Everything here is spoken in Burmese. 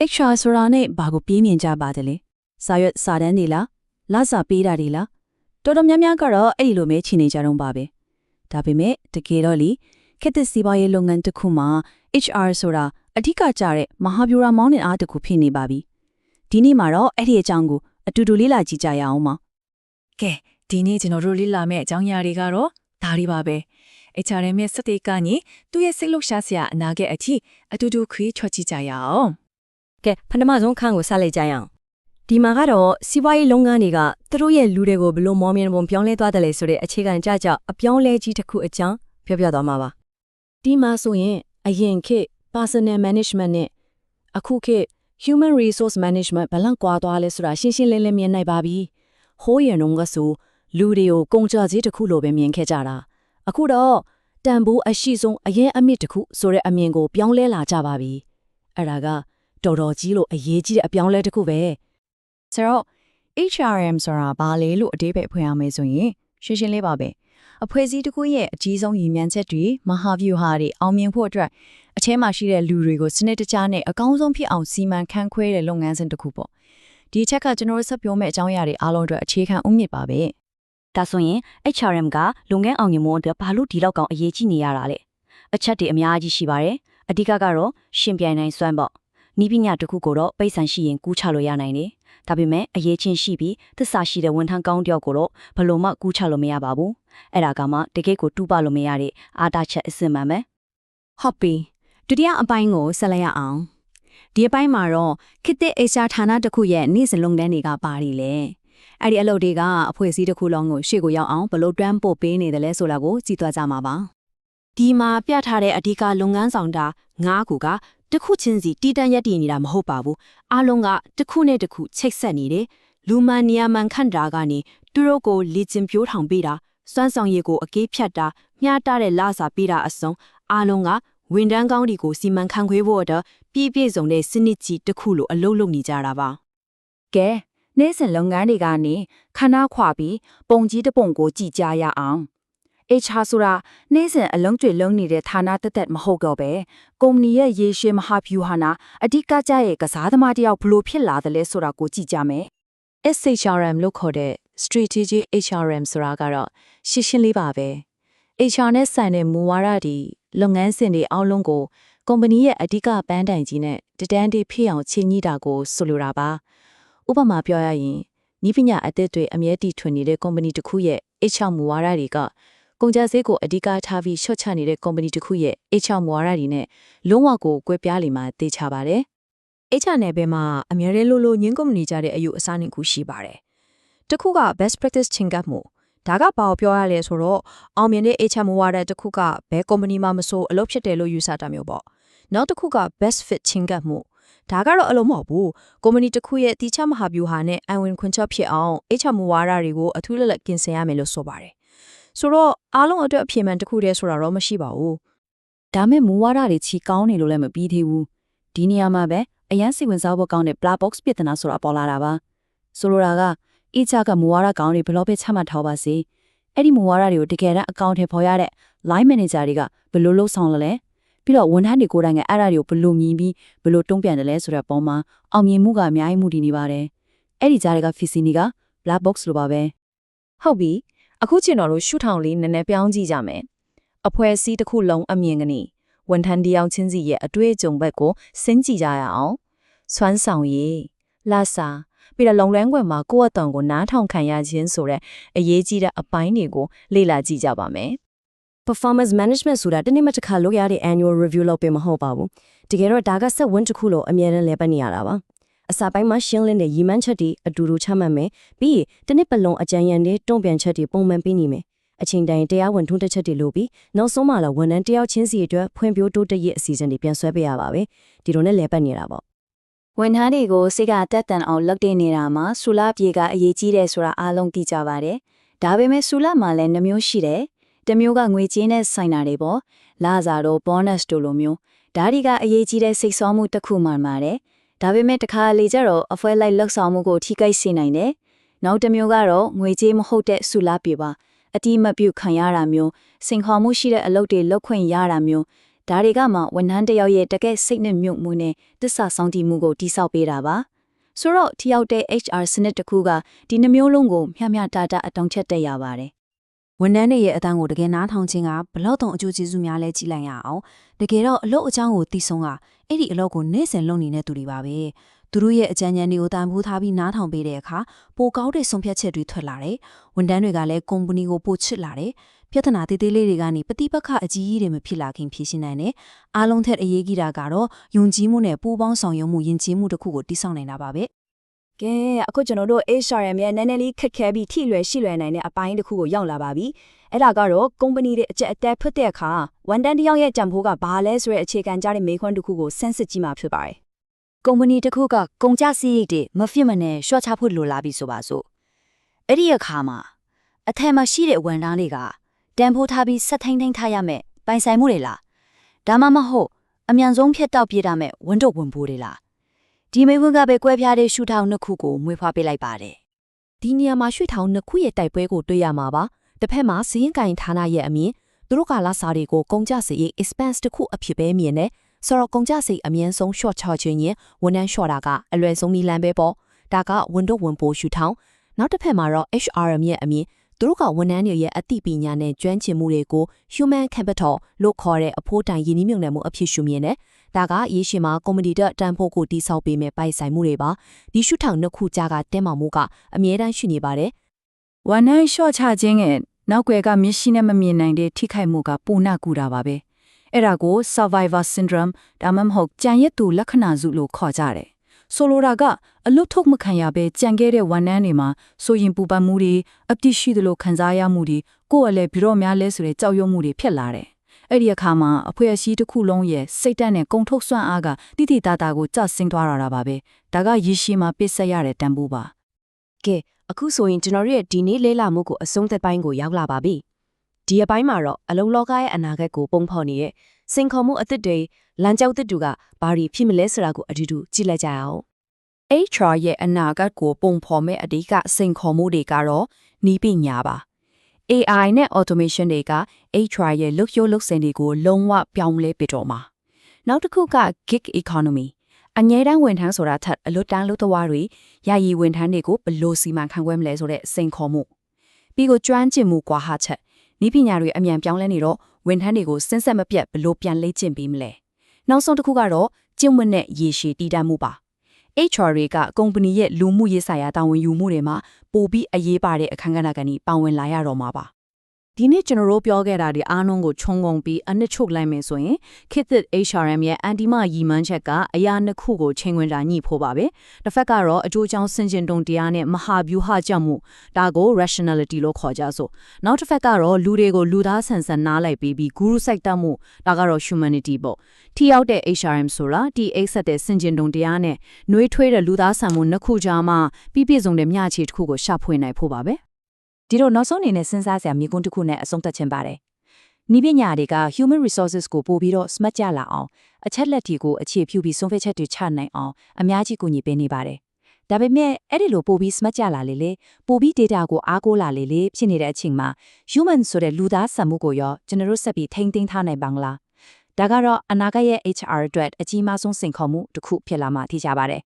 HR ဆိုတာနဲ့ဘာကိုပြေးမြင်ကြပါတယ်လဲစာရွက်စာတမ်းတွေလားလစာပေးတာတွေလားတော်တော်များများကတော့အဲ့ဒီလိုပဲချင်နေကြတော့ပါပဲဒါပေမဲ့တကယ်တော့လေခက်တဲ့စီးပွားရေးလုပ်ငန်းတစ်ခုမှာ HR ဆိုတာအဓိကကျတဲ့မဟာဗျူဟာမောင်းနှင်အားတစ်ခုဖြစ်နေပါပြီဒီနေ့မှာတော့အဲ့ဒီအကြောင်းကိုအတူတူလေ့လာကြည့်ကြရအောင်ပါကဲဒီနေ့ကျွန်တော်တို့လေ့လာမယ့်အကြောင်းအရာတွေကတော့ဒါတွေပါပဲ HRM ရဲ့စတေကနေသူ့ရဲ့စိတ်လှုပ်ရှားစရာအနာဂတ်အထိအတူတူခွေးချော်ကြည့်ကြရအောင် ကဲပထမဆုံးခန်းကိုဆက်လိုက်ကြရအောင်ဒီမှာကတော့စီးပွားရေးလုပ်ငန်းတွေကသူတို့ရဲ့လူတွေကိုဘယ်လိုမောင်းမြင်ပုံပြောင်းလဲသွားတယ်လဲဆိုတဲ့အခြေခံကြကြအပြောင်းလဲကြီးတစ်ခုအကြောင်းပြောပြသွားမှာပါဒီမှာဆိုရင်အရင်ခေတ် personal management နဲ့အခုခေတ် human resource management ဘယ်လောက်ကွာသွားလဲဆိုတာရှင်းရှင်းလင်းလင်းမြင်နိုင်ပါပြီ။ဟိုးရနုံကဆိုလူတွေကိုကုန်ကြစည်တစ်ခုလိုပဲမြင်ခဲ့ကြတာ။အခုတော့တန်ဖိုးအရှိဆုံးအရင်အမြင့်တစ်ခုဆိုတဲ့အမြင်ကိုပြောင်းလဲလာကြပါပြီ။အဲ့ဒါက တော်တော်ကြီးလို့အရေးကြီးတဲ့အပြောင်းလဲတစ်ခုပဲ။ဆိုတော့ HRM ဆိုတာဘာလဲလို့အသေးပဲဖွင့်ရမယ်ဆိုရင်ရှင်းရှင်းလေးပါပဲအဖွဲ့အစည်းတစ်ခုရဲ့အကြီးဆုံးရည်မှန်းချက်တွေမဟာဗျူဟာတွေအောင်မြင်ဖို့အတွက်အထဲမှာရှိတဲ့လူတွေကိုစနစ်တကျနဲ့အကောင်းဆုံးဖြစ်အောင်စီမံခန့်ခွဲတဲ့လုပ်ငန်းစဉ်တစ်ခုပေါ့ဒီအချက်ကကျွန်တော်တို့ဆက်ပြောမယ့်အကြောင်းအရာတွေအားလုံးအတွက်အခြေခံဥမြစ်ပါပဲဒါဆိုရင် HRM ကလုပ်ငန်းအောင်မြင်မှုအတွက်ဘာလို့ဒီလောက်ကောင်အရေးကြီးနေရတာလဲအချက်တွေအများကြီးရှိပါတယ်အဓိကကတော့ရှင်ပြိုင်နိုင်စွမ်းပေါ့ နီးပညာတစ်ခုကိုတော့ပိတ်ဆန်ရှိရင်ကူးချလို့ရနိုင်တယ်ဒါပေမဲ့အရေးချင်းရှိပြီးသစ္စာရှိတဲ့ဝန်ထမ်းကောင်းတယောက်ကိုတော့ဘယ်လို့မှကူးချလို့မရပါဘူးအဲ့ဒါကမှတကယ့်ကိုတူးပလို့မရတဲ့အာတာချက်အစစ်မှန်ပဲဟုတ်ပြီဒုတိယအပိုင်းကိုဆက်လိုက်ရအောင်ဒီအပိုင်းမှာတော့ခေတ်သစ် HR ဌာနတစ်ခုရဲ့နေ့စဉ်လုပ်ငန်းတွေကပါရီလေအဲ့ဒီအလုပ်တွေကအဖွဲ့အစည်းတစ်ခုလုံးကိုရှေ့ကိုရောက်အောင်ဘယ်လိုတွန်းပို့ပေးနေတယ်လဲဆိုတာကိုကြည့်သွားကြမှာပါဒီမှာပြထားတဲ့အဓိကလုပ်ငန်းဆောင်တာ၅ခုက တစ်ခုချင်းစီတည်တံ့ရက်တည်နေတာမဟုတ်ပါဘူးအားလုံးကတစ်ခုနဲ့တစ်ခုချိတ်ဆက်နေတယ်လူမန်နီယာမန်ခန့်တာကနေသူတို့ကိုလီကျင်ပြိုးထောင်ပေးတာစွမ်းဆောင်ရည်ကိုအကေးဖြတ်တာမျှတတဲ့လစာပေးတာအစုံအားလုံးကဝန်တန်းကောင်းတွေကိုစီမံခန့်ခွဲဖို့အတွက်ပြည့်ပြည့်စုံတဲ့စနစ်ကြီးတစ်ခုလိုအလုပ်လုပ်နေကြတာပါကဲနေ့စဉ်လုပ်ငန်းတွေကနေခဏခွာပြီးပုံကြီးတစ်ပုံကိုကြည့်ကြရအောင် HR ဆိုတာနေ့စဉ်အလုံးကျွေလုံးနေတဲ့ဌာနတက်တက်မဟုတ်တော့ပဲကုမ္ပဏီရဲ့ရေရှည်မဟာဗျူဟာနာအဓိကကျရဲ့ကစားသမားတယောက်ဘလို့ဖြစ်လာတယ်လဲဆိုတာကိုကြည့်ကြမယ် SHRM လို့ခေါ်တဲ့ Strategic HRM ဆိုတာကတော့ရှင်းရှင်းလေးပါပဲ HR နဲ့ဆိုင်တဲ့မူဝါဒတွေလုပ်ငန်းစဉ်တွေအားလုံးကိုကုမ္ပဏီရဲ့အဓိကပန်းတိုင်ကြီးနဲ့တတန်းတည်းဖြစ်အောင်ချိန်ညှိတာကိုဆိုလိုတာပါဥပမာပြောရရင်ဤပညာအသစ်တွေအမြဲတည်ထွင်နေတဲ့ကုမ္ပဏီတစ်ခုရဲ့ HR မူဝါဒတွေက ကုန်ကြစည်ကိုအဓိကထားပြီးရှော့ချနေတဲ့ကုမ္ပဏီတစ်ခုရဲ့ HR မူဝါဒတွေနဲ့လုံးဝကိုကွဲပြားလိမ့်မှာသိချပါတယ် HR နယ်ပယ်မှာအများရဲလို့လို့ညင်းကုမ္ပဏီကြတဲ့အယူအဆနှစ်ခုရှိပါတယ်တစ်ခုက best practice ချင်းကပ်မှုဒါကဘာကိုပြောရလဲဆိုတော့အောင်မြင်တဲ့ HR မူဝါဒတစ်ခုကဘယ်ကုမ္ပဏီမှမဆိုအလုပ်ဖြစ်တယ်လို့ယူဆတာမျိုးပေါ့နောက်တစ်ခုက best fit ချင်းကပ်မှုဒါကတော့အလုံးမဟုတ်ဘူးကုမ္ပဏီတစ်ခုရဲ့တိကျမဟာဗျူဟာနဲ့အံဝင်ခွင့်ချက်ဖြစ်အောင် HR မူဝါဒတွေကိုအထူးလက်လက်ပြင်ဆင်ရမယ်လို့ဆိုပါတယ် ဆိုတော့အားလုံးအတွက်အပြည့်မှန်တစ်ခုတည်းဆိုတာတော့မရှိပါဘူးဒါမဲ့မူဝါဒတွေချီကောင်းနေလို့လည်းမပြီးသေးဘူးဒီနေရာမှာပဲအရန်စိတ်ဝင်စားဖို့ကောင်းတဲ့ black box ပြဿနာဆိုတာပေါ်လာတာပါဆိုလိုတာက HR ကမူဝါဒကောင်းတွေဘယ်လိုပဲချမှတ်ထားပါစေအဲ့ဒီမူဝါဒတွေကိုတကယ်တမ်းအကောင့်ထဲပေါ်ရတဲ့ line manager တွေကဘယ်လိုလုပ်ဆောင်လဲလဲပြီးတော့ဝန်ထမ်းတွေကိုယ်တိုင်ကအဲ့ဒါတွေကိုဘယ်လိုမြင်ပြီးဘယ်လိုတုံ့ပြန်တယ်လဲဆိုတဲ့ပုံမှာအောင်မြင်မှုကအများကြီးမှုတည်နေပါတယ်အဲ့ဒီကြားတွေက Fisini က black box လိုပါပဲဟုတ်ပြီ အခုကျွန်တော်တို့ရှုထောင်လေးနည်းနည်းပြောင်းကြည့်ကြမယ်အဖွဲ့အစည်းတစ်ခုလုံးအမြင်ကနေဝန်ထမ်းတယောက်ချင်းစီရဲ့အတွေ့အကြုံဘက်ကိုစဉ်းကြည့်ကြရအောင်စွမ်းဆောင်ရည်လာစာပြီးတော့လုံလန်းခွင်မှာကိုယ့်အတန်ကိုနားထောင်ခံရခြင်းဆိုတဲ့အရေးကြီးတဲ့အပိုင်းတွေကိုလေ့လာကြည့်ကြပါမယ် performance management ဆိုတာတနေ့မှတစ်ခါလုပ်ရတဲ့ annual review လုပ်ပေးမဟုတ်ပါဘူးတကယ်တော့ဒါကဆက်ဝန်းတစ်ခုလို့အမြဲတမ်းလဲပတ်နေရတာပါ အစာပိုင်းမှာရှင်းလင်းတဲ့ရီမန်းချက်တွေအတူတူချမှတ်မယ်ပြီးရင်တစ်နှစ်ပတ်လုံးအကြံဉာဏ်တွေတုံ့ပြန်ချက်တွေပုံမှန်ပေးနေမယ်အချိန်တိုင်းတရားဝင်ထုံးတက်ချက်တွေလို့ပြီးနောက်ဆုံးမှလာဝန်ထမ်းတယောက်ချင်းစီအတွက်ဖွံ့ဖြိုးတိုးတက်ရေးအစီအစဉ်တွေပြန်ဆွဲပေးရပါပဲဒီလိုနဲ့လဲပတ်နေတာပေါ့ဝန်ထမ်းတွေကိုစိတ်ကတက်တန်အောင်လုပ်တင်နေတာမှာဆူလာပြေကအရေးကြီးတယ်ဆိုတာအားလုံးသိကြပါတယ်။ဒါပေမဲ့ဆူလာမှာလည်းနှမျိုးရှိတယ်။တစ်မျိုးကငွေကြေးနဲ့ဆိုင်တာတွေပေါ့။လာစာတို့ bonus တို့လိုမျိုးဒါတွေကအရေးကြီးတဲ့စိတ်ဆောမှုတစ်ခုမှပါတယ်။ ဒါပေမဲ့တစ်ခါလေကျတော့အဖွဲလိုက်လှုပ်ဆောင်မှုကိုထိခိုက်စေနိုင်တယ်။နောက်တစ်မျိုးကတော့ငွေကြေးမဟုတ်တဲ့ဆူလာပြေပါအတိမပြုတ်ခံရတာမျိုးစင်ခေါ်မှုရှိတဲ့အလုပ်တွေလုပ်ခွင့်ရတာမျိုးဒါတွေကမှဝန်ထမ်းတစ်ယောက်ရဲ့တကယ်စိတ်နဲ့မြုပ်မှုနဲ့တစ္ဆာဆောင်တည်မှုကိုတိဆောက်ပေးတာပါဆိုတော့ထိရောက်တဲ့ HR စနစ်တစ်ခုကဒီနှမျိုးလုံးကိုမျှမျှတတအတောင်ချက်တက်ရပါတယ် ဝန်ထမ်းတွေရဲ့အတန်းကိုတကယ်နားထောင်ခြင်းကဘလောက်တုံအကျိုးကျေးဇူးများလဲကြည့်လိုက်ရအောင်တကယ်တော့အလုပ်အကြောင်းကိုသိဆုံးကအဲ့ဒီအလုပ်ကိုနေ့စဉ်လုပ်နေတဲ့သူတွေပါပဲသူတို့ရဲ့အကြံဉာဏ်တွေကိုတန်ဖိုးထားပြီးနားထောင်ပေးတဲ့အခါပိုကောင်းတဲ့ဆုံးဖြတ်ချက်တွေထွက်လာတယ်ဝန်ထမ်းတွေကလည်းကုမ္ပဏီကိုပိုချစ်လာတယ်ပြဿနာသေးသေးလေးတွေကနေပฏิပတ်ခအကြီးကြီးတွေမဖြစ်လာခင်ဖြေရှင်းနိုင်တယ်အားလုံးထက်အရေးကြီးတာကတော့ယုံကြည်မှုနဲ့ပူးပေါင်းဆောင်ရွက်မှုယဉ်ကျေးမှုတစ်ခုကိုတည်ဆောက်နိုင်တာပါပဲ ကဲအခုကျွန်တော်တို့ HRM ရဲ့နည်းနည်းလေးခက်ခဲပြီးထိလွယ်ရှိလွယ်နိုင်တဲ့အပိုင်းတစ်ခုကိုရောက်လာပါပြီအဲ့ဒါကတော့ကုမ္ပဏီတွေအကြက်အတက်ဖွတ်တဲ့အခါဝန်တန်းတစ်ယောက်ရဲ့ကြံဖိုးကဘာလဲဆိုတဲ့အခြေခံကြတဲ့မေးခွန်းတစ်ခုကိုစမ်းစစ်ကြည့်မှဖြစ်ပါတယ်ကုမ္ပဏီတစ်ခုကကုန်ကျစရိတ်တွေမဖြစ်မနဲ့ရှော့ချဖို့လိုလာပြီဆိုပါစို့အဲ့ဒီအခါမှာအထက်မှာရှိတဲ့ဝန်ထမ်းတွေကတန်ဖိုးထားပြီးဆက်ထိန်ထိန်ထားရမယ်ပိုင်ဆိုင်မှုတွေလားဒါမှမဟုတ်အမြန်ဆုံးဖြတ်တောက်ပြတာမဲ့ဝန်တော့ဝန်ပိုးတွေလား ဒီမိဝန်ကပဲကွဲပြားတဲ့ရှူထောင်နှစ်ခုကိုမွေးဖွားပေးလိုက်ပါတယ်ဒီနေရာမှာရွှေထောင်နှစ်ခုရဲ့တိုက်ပွဲကိုတွေ့ရမှာပါတစ်ဖက်မှာစီးရင်ကင်ဌာနရဲ့အမြင်သူတို့ကလာစားတွေကိုကုန်ကြစရိတ် expense တစ်ခုအဖြစ်ပဲမြင်တယ်ဆိုတော့ကုန်ကြစရိတ်အမြင့်ဆုံး short ချခြင်းရင်ဝန်ထမ်း short တာကအလွယ်ဆုံးနည်းလမ်းပဲပေါ့ဒါကဝန်တော့ဝန်ပိုးရှူထောင်နောက်တစ်ဖက်မှာတော့ HRM ရဲ့အမြင်သူတို့ကဝန်ထမ်းတွေရဲ့အသိပညာနဲ့ကျွမ်းကျင်မှုတွေကို human capital လို့ခေါ်တဲ့အဖို့တိုင်ရင်းနှီးမြှုပ်နှံမှုအဖြစ်ရှုမြင်တယ်။ ဒါကရေရှည်မှာကွန်မတီတက်တန်ဖို့ကိုတိစောက်ပေးမဲ့ပိုင်ဆိုင်မှုတွေပါ။ဒီရှုထောင်နှစ်ခုကြားကတင်းမာမှုကအမြဲတမ်းရှိနေပါတယ်ဝန်ထမ်းလျှော့ချခြင်းရဲ့နောက်ွယ်ကမျက်ရှိနဲ့မမြင်နိုင်တဲ့ထိခိုက်မှုကပုံနာကူတာပါပဲအဲ့ဒါကို survivor syndrome ဒါမှမဟုတ်ကြံရစ်သူလက္ခဏာစုလို့ခေါ်ကြတယ်ဆိုလိုတာကအလွတ်ထုတ်မခံရဘဲကြံခဲ့တဲ့ဝန်ထမ်းတွေမှာဆိုရင်ပူပန်မှုတွေအပတိရှိသလိုခံစားရမှုတွေကိုယ်အလဲဘီရောများလဲဆိုတဲ့ကြောက်ရွံ့မှုတွေဖြစ်လာတယ် အဲ့ဒီအခါမှာအဖွဲ့အစည်းတစ်ခုလုံးရဲ့စိတ်ဓာတ်နဲ့ကုံထုတ်စွမ်းအားကတိတိတသားကိုကြဆင်းသွားတာပါပဲဒါကရည်ရှိမှပစ်ဆက်ရတဲ့တန်ဖိုးပါကဲအခုဆိုရင်ကျွန်တော်တို့ရဲ့ဒီနေ့လဲလာမှုကိုအဆုံးသက်ပိုင်းကိုရောက်လာပါပြီဒီအပိုင်းမှာတော့အလုံးလောကရဲ့အနာဂတ်ကိုပုံဖော်နေတဲ့စင်ခေါ်မှုအသစ်တွေလမ်းကြောင်းသစ်တူကဘာတွေဖြစ်မလဲဆိုတာကိုအတူတူကြည့်လိုက်ကြရအောင် HR ရဲ့အနာဂတ်ကိုပုံဖော်မဲ့အဓိကစိန်ခေါ်မှုတွေကတော့နီးပညာပါ AI နဲ့ automation တွေက HR ရဲ့လုပ်ရိုးလုပ်စဉ်တွေကိုလုံးဝပြောင်းလဲပစ်တော့မှာနောက်တစ်ခုက gig economy အငြင်းတန်းဝန်ထမ်းဆိုတာထက်အလွတ်တန်းလုပ်သဝါတွေယာယီဝန်ထမ်းတွေကိုဘယ်လိုစီမံခန့်ခွဲမလဲဆိုတဲ့စိန်ခေါ်မှုပြီးကိုကျွမ်းကျင်မှုကွာဟချက်နီးပညာတွေအမြန်ပြောင်းလဲနေတော့ဝန်ထမ်းတွေကိုစဉ်ဆက်မပြတ်ဘယ်လိုပြန်လေ့ကျင့်ပေးမလဲနောက်ဆုံးတစ်ခုကတော့ကျင့်ဝတ်နဲ့ရေရှည်တည်တံ့မှုပါ HR တွေကကုမ္ပဏီရဲ့လူမှုရေးဆိုင်ရာတာဝန်ယူမှုတွေမှာပိုပြီးအရေးပါတဲ့အခန်းကဏ္ဍကနေပါဝင်လာရတော့မှာပါ ဒီနေ့ကျွန်တော်တို့ပြောခဲ့တာဒီအားလုံးကိုခြုံငုံပြီးအနှစ်ချုပ်လိုက်မယ်ဆိုရင်ခေတ်သစ် HRM ရဲ့အန်တီမရီမန်းချက်ကအရာနှစ်ခုကိုချိန်ခွင်တာညှိဖို့ပါပဲတစ်ဖက်ကတော့အကျိုးချောင်းဆင်ကျင်တုံတရားနဲ့မဟာဗျူဟာကြောင့်မှုဒါကို rationality လို့ခေါ်ကြဆိုနောက်တစ်ဖက်ကတော့လူတွေကိုလူသားဆန်ဆန်နားလိုက်ပြီးပြီး guru စိုက်တတ်မှုဒါကတော့ humanity ပေါ့ထိရောက်တဲ့ HRM ဆိုတာဒီအိတ်ဆက်တဲ့ဆင်ကျင်တုံတရားနဲ့နှွေးထွေးတဲ့လူသားဆန်မှုနှစ်ခုကြားမှာပြည့်ပြည့်စုံတဲ့မျှခြေတစ်ခုကိုရှာဖွေနိုင်ဖို့ပါပဲ ဒီတော့နောက်ဆုံးအနေနဲ့စဉ်းစားစရာမြေကွန်းတစ်ခုနဲ့အဆုံးသတ်ခြင်းပါတယ်။နီးပညာတွေက human resources ကိုပို့ပြီးတော့ smart ကြလာအောင်အချက်လက်တွေကိုအခြေပြုပြီးဆုံးဖြတ်ချက်တွေချနိုင်အောင်အများကြီးကူညီပေးနေပါတယ်။ဒါပေမဲ့အဲ့ဒီလိုပို့ပြီး smart ကြလာလေလေပို့ပြီး data ကိုအားကိုးလာလေလေဖြစ်နေတဲ့အချိန်မှာ human ဆိုတဲ့လူသားဆံမှုကိုရောကျွန်တော်တို့ဆက်ပြီးထိန်းသိမ်းထားနိုင်ပါမလား။ဒါကတော့အနာဂတ်ရဲ့ HR အတွက်အကြီးမားဆုံးစိန်ခေါ်မှုတစ်ခုဖြစ်လာမှသိကြပါတယ်